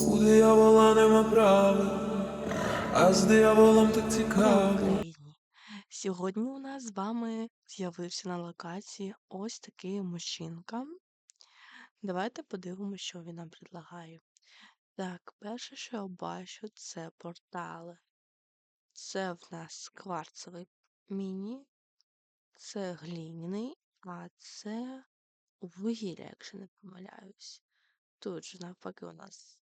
У диявола нема права, а з дияволом так цікаво. Сьогодні у нас з вами з'явився на локації ось такий мужчинка. Давайте подивимося, що він нам предлагає. Так, перше, що я бачу, це портали. Це в нас кварцевий міні, це глиняний, а це вугілля, якщо не помиляюсь. Тут же навпаки у нас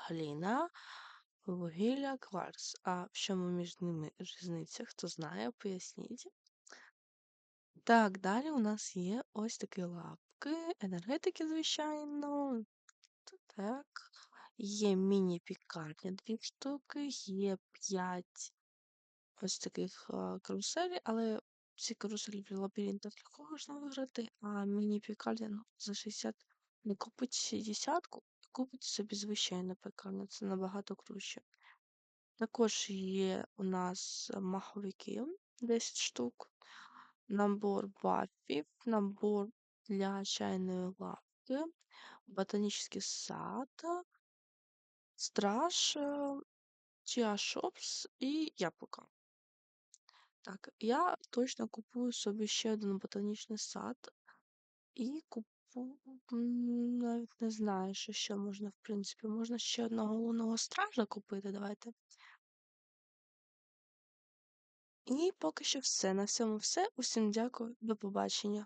глина, вугілля, кварц. А в чому між ними різниця? Хто знає, поясніть. Так, далі у нас є ось такі лапки, енергетики, звичайно. Так. Є міні-пікарня дві штуки, є п'ять ось таких а, каруселей, але ці каруселі в лабіринтах легко можна виграти, а міні-пікарня ну, за 60 не купить десятку, купить собі звичайну пекарню. Це набагато краще. Також є у нас маховики 10 штук, набор бафів, набор для чайної лавки, ботанічний сад, страж, чиа шопс і яблука. Так, я точно купую собі ще один ботанічний сад і купую, навіть не знаю, що ще можна, в принципі, можна ще одного лунного стража купити. Давайте. І поки що все. На всьому все. Усім дякую. До побачення.